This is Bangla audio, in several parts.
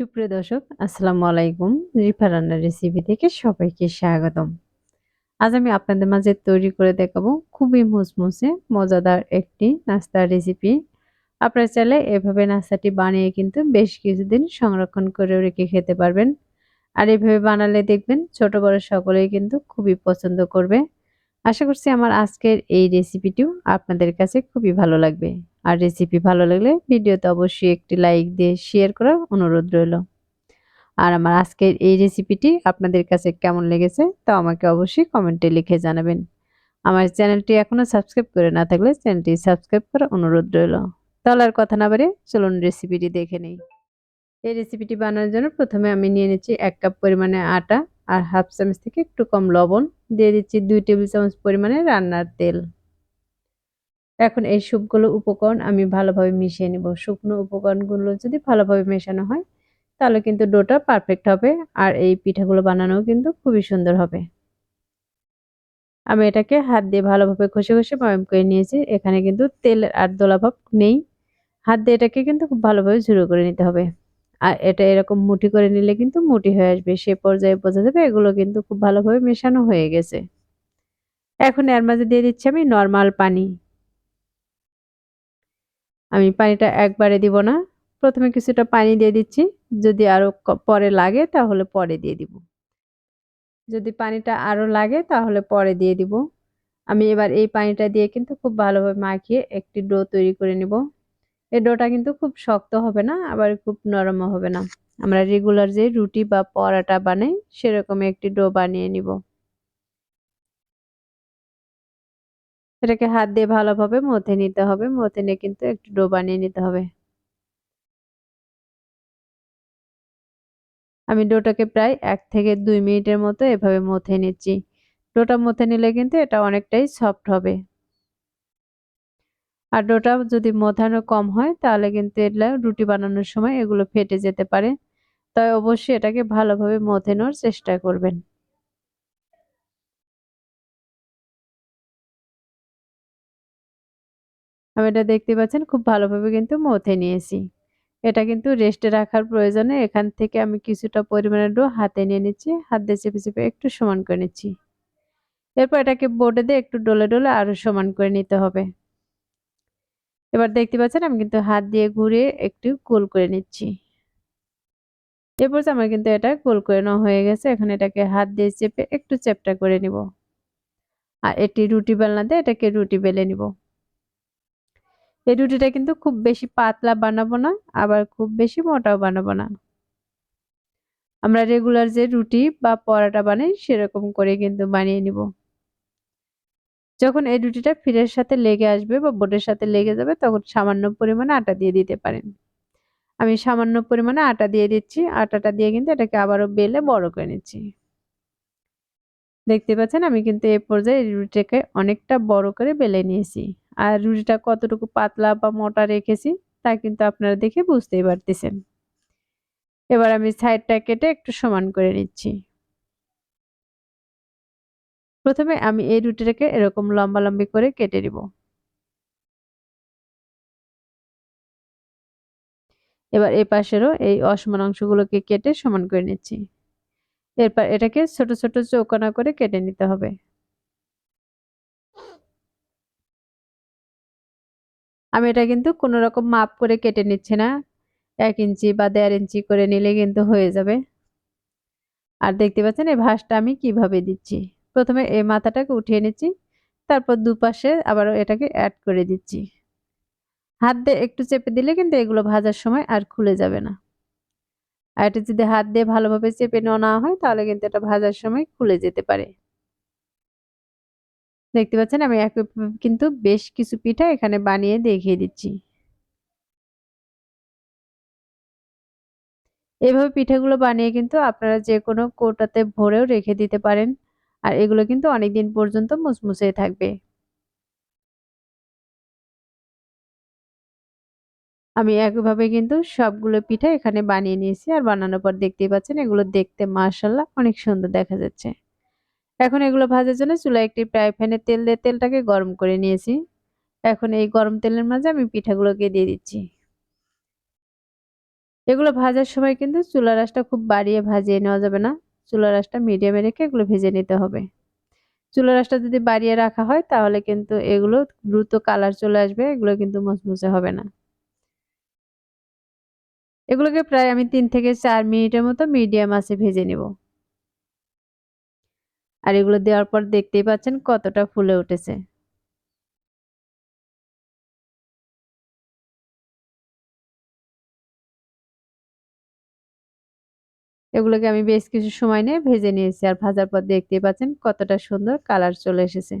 সুপ্রিয় দর্শক, আসসালামু আলাইকুম। রিফা রান্নার রেসিপি থেকে সবাইকে স্বাগতম। আজ আমি আপনাদের মাঝে তৈরি করে দেখাবো খুবই মুসমুসে, মজাদার একটি নাস্তার রেসিপি আপনারা চাইলে এভাবে নাস্তাটি বানিয়ে কিন্তু বেশ কিছুদিন সংরক্ষণ করে রেখে খেতে পারবেন। আর এভাবে বানালে দেখবেন ছোট বড় সকলেই কিন্তু খুবই পছন্দ করবে। আশা করছি আমার আজকের এই রেসিপিটিও আপনাদের কাছে খুবই ভালো লাগবে। আর রেসিপি ভালো লাগলে ভিডিওতে অবশ্যই একটি লাইক দিয়ে শেয়ার করার অনুরোধ রইল। আর আমার আজকের এই রেসিপিটি আপনাদের কাছে কেমন লেগেছে তা আমাকে অবশ্যই কমেন্টে লিখে জানাবেন। আমার চ্যানেলটি এখনও সাবস্ক্রাইব করে না থাকলে চ্যানেলটি সাবস্ক্রাইব করার অনুরোধ রইল। তাহলে আর কথা না বাড়ে চলুন রেসিপিটি দেখে নেই। এই রেসিপিটি বানানোর জন্য প্রথমে আমি নিয়ে নিচ্ছি এক কাপ পরিমাণে আটা আর হাফ চামচ থেকে একটু কম লবণ। দিয়ে দিচ্ছি দুই টেবিল চামচ পরিমাণে রান্নার তেল। এখন এই সবগুলো উপকরণ আমি ভালোভাবে মিশিয়ে নেব। শুকনো উপকরণগুলো যদি ভালোভাবে মেশানো হয়, তাহলে কিন্তু ডোটা পারফেক্ট হবে আর এই পিঠাগুলো বানানোও কিন্তু খুবই সুন্দর হবে। আমি এটাকে হাত দিয়ে ভালোভাবে ঘষে ঘষে ময়ম করে নিয়েছি। এখানে কিন্তু তেলের আর দোলাভাব নেই। হাত দিয়ে এটাকে কিন্তু খুব ভালোভাবে ঝুড়ো করে নিতে হবে। আর এটা এরকম মুঠি করে নিলে কিন্তু মুঠি হয়ে আসবে। সে পর্যায়ে বোঝা যাবে এগুলো কিন্তু খুব ভালোভাবে মেশানো হয়ে গেছে। এখন এর মাঝে দিয়ে দিচ্ছি আমি নর্মাল পানি। আমি পানিটা একবারে দিব না। প্রথমে কিছুটা পানি দিয়ে দিচ্ছি। যদি আরও পরে লাগে তাহলে পরে দিয়ে দিব। যদি পানিটা আরও লাগে তাহলে পরে দিয়ে দিব। আমি এবার এই পানিটা দিয়ে কিন্তু খুব ভালোভাবে মাখিয়ে একটি ডো তৈরি করে নিব। এই ডোটা কিন্তু খুব শক্ত হবে না, আবার খুব নরমও হবে না। আমরা রেগুলার যে রুটি বা পরাটা বানাই সেরকম একটি ডো বানিয়ে নিব। এটাকে হাত দিয়ে ভালোভাবে মথে নিতে হবে। মথে নিয়ে কিন্তু একটু ডো বানিয়ে নিতে হবে। আমি ডোটাকে প্রায় এক থেকে দুই মিনিটের মতো এভাবে মথে নিচ্ছি। ডোটা মথে নিলে কিন্তু এটা অনেকটাই সফট হবে। আর ডোটা যদি মথানো কম হয়, তাহলে কিন্তু এটা রুটি বানানোর সময় এগুলো ফেটে যেতে পারে। তাই অবশ্যই এটাকে ভালোভাবে মথে নেওয়ার চেষ্টা করবেন। আমি এটা দেখতে পাচ্ছেন, খুব ভালোভাবে কিন্তু মথে নিয়েছি। এটা কিন্তু রেস্টে রাখার প্রয়োজনে এখান থেকে আমি কিছুটা পরিমাণে ডো হাতে নিয়ে নিচ্ছি, হাত দিয়ে চেপে চেপে একটু সমান করে নিচ্ছি। এরপর এটাকে বোর্ডে দিয়ে একটু ডলে ডলে আরও সমান করে নিতে হবে। এবার দেখতে পাচ্ছেন, আমি কিন্তু হাত দিয়ে ঘুরে একটু গোল করে নিচ্ছি। এরপর আমার কিন্তু এটা গোল করে নেওয়া হয়ে গেছে, এখন এটাকে হাত দিয়ে চেপে একটু চ্যাপটা করে নিব। আর এটি রুটি বেলনা দিয়ে এটাকে রুটি বেলে নিব। এই রুটিটা কিন্তু খুব বেশি পাতলা বানাবো না, আবার খুব বেশি মোটাও বানাবো না। আমরা রেগুলার যে রুটি বা পরাটা বানাই সেরকম করে কিন্তু বানিয়ে নিব। যখন এই রুটিটা ফিরের সাথে লেগে আসবে বা বোটের সাথে লেগে যাবে তখন সামান্য পরিমাণে আটা দিয়ে দিতে পারেন। আমি সামান্য পরিমাণে আটা দিয়ে দিচ্ছি, আটাটা দিয়ে কিন্তু এটাকে আবারও বেলে বড় করে নিচ্ছি। দেখতে পাচ্ছেন, আমি কিন্তু এই পর্যায়ে রুটিটাকে অনেকটা বড় করে বেলে নিয়েছি। আর রুটিটা কতটুকু পাতলা বা মোটা রেখেছি, তা কিন্তু আপনারা দেখে বুঝতেই পারতেছেন। এবার আমি সাইডটা কেটে একটু সমান করে নিচ্ছি। প্রথমে আমি এই রুটিটাকে এরকম লম্বা লম্বি করে কেটে নিব। এবার এই পাশেরও এই অসমান অংশগুলোকে কেটে সমান করে নিচ্ছি। এরপর এটাকে ছোট ছোট চৌকোনা করে কেটে নিতে হবে। আমি এটা কিন্তু কোনো রকম মাপ করে কেটে নিচ্ছি না। এক ইঞ্চি বা দেড় ইঞ্চি করে নিলে কিন্তু হয়ে যাবে। আর দেখতে পাচ্ছেন এই ভাঁজটা আমি কীভাবে দিচ্ছি? প্রথমে এই মাথাটাকে উঠিয়ে নিচ্ছি, তারপর দুপাশে আবার এটাকে অ্যাড করে দিচ্ছি। হাত দিয়ে একটু চেপে দিলে কিন্তু এগুলো ভাজার সময় আর খুলে যাবে না। আর এটা যদি হাত দিয়ে ভালোভাবে চেপে নেওয়া হয়, তাহলে কিন্তু এটা ভাজার সময় খুলে যেতে পারে। দেখতে পাচ্ছেন আমি একই কিন্তু বেশ কিছু পিঠা এখানে বানিয়ে দেখিয়ে দিচ্ছি। এভাবে পিঠাগুলো বানিয়ে কিন্তু আপনারা যে কোনো কৌটাতে ভরেও রেখে দিতে পারেন। আর এগুলো কিন্তু অনেকদিন পর্যন্ত মুসমুসে থাকবে। আমি একভাবে কিন্তু সবগুলো পিঠা এখানে বানিয়ে নিয়েছি। আর বানানোর পর দেখতেই পাচ্ছেন, এগুলো দেখতে মার্শাল্লাহ অনেক সুন্দর দেখা যাচ্ছে। এখন এগুলো ভাজার জন্য চুলায় একটি ফ্রাই প্যানে তেল দিয়ে তেলটাকে গরম করে নিয়েছি। এখন এই গরম তেলের মাঝে আমি পিঠাগুলোকে দিয়ে দিচ্ছি। এগুলো ভাজার সময় কিন্তু চুলা রাসটা খুব বাড়িয়ে ভাজিয়ে নেওয়া যাবে না। চুলা রাসটা মিডিয়ামে রেখে এগুলো ভেজে নিতে হবে। চুলা রাসটা যদি বাড়িয়ে রাখা হয়, তাহলে কিন্তু এগুলো দ্রুত কালার চলে আসবে, এগুলো কিন্তু মচমচে হবে না। এগুলোকে প্রায় আমি তিন থেকে চার মিনিটের মতো মিডিয়াম আছে ভেজে নেব। আর এগুলো দেওয়ার পর দেখতেই পাচ্ছেন কতটা ফুলে উঠেছে। এগুলোকে আমি বেশ কিছু সময় নিয়ে ভেজে নিয়েছি আর ভাজার পর দেখতেই পাচ্ছেন কতটা সুন্দর কালার চলে এসেছে।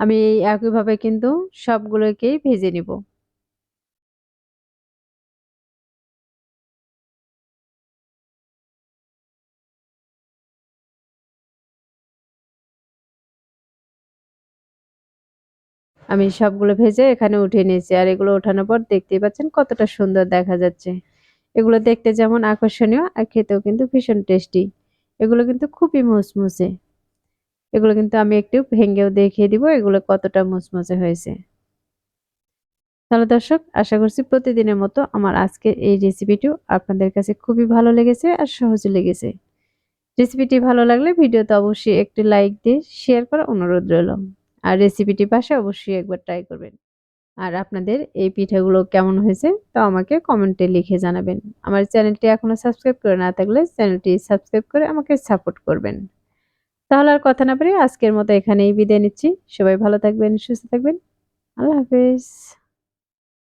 আমি এই একইভাবে কিন্তু সবগুলোকেই ভেজে নিব। আমি সবগুলো ভেজে এখানে উঠিয়ে নিয়েছি আর এগুলো ওঠানোর পর দেখতেই পাচ্ছেন কতটা সুন্দর দেখা যাচ্ছে। এগুলো দেখতে যেমন আকর্ষণীয় আর খেতেও কিন্তু ভীষণ টেস্টি। এগুলো কিন্তু খুবই মুসমুসে এগুলো কিন্তু আমি একটু ভেঙেও দেখিয়ে দিব, এগুলো কতটা মুসমুসে হয়েছে। তাহলে দর্শক, আশা করছি প্রতিদিনের মতো আমার আজকের এই রেসিপিটিও আপনাদের কাছে খুবই ভালো লেগেছে আর সহজে লেগেছে। রেসিপিটি ভালো লাগলে ভিডিওতে অবশ্যই একটি লাইক দিয়ে শেয়ার করার অনুরোধ রইল। আর রেসিপিটি পাশে অবশ্যই একবার ট্রাই করবেন। আর আপনাদের এই পিঠাগুলো কেমন হয়েছে তা আমাকে কমেন্টে লিখে জানাবেন। আমার চ্যানেলটি এখনও সাবস্ক্রাইব করে না থাকলে চ্যানেলটি সাবস্ক্রাইব করে আমাকে সাপোর্ট করবেন। তাহলে আর কথা না পারি আজকের মতো এখানেই বিদায় নিচ্ছি। সবাই ভালো থাকবেন, সুস্থ থাকবেন। আল্লাহ হাফেজ।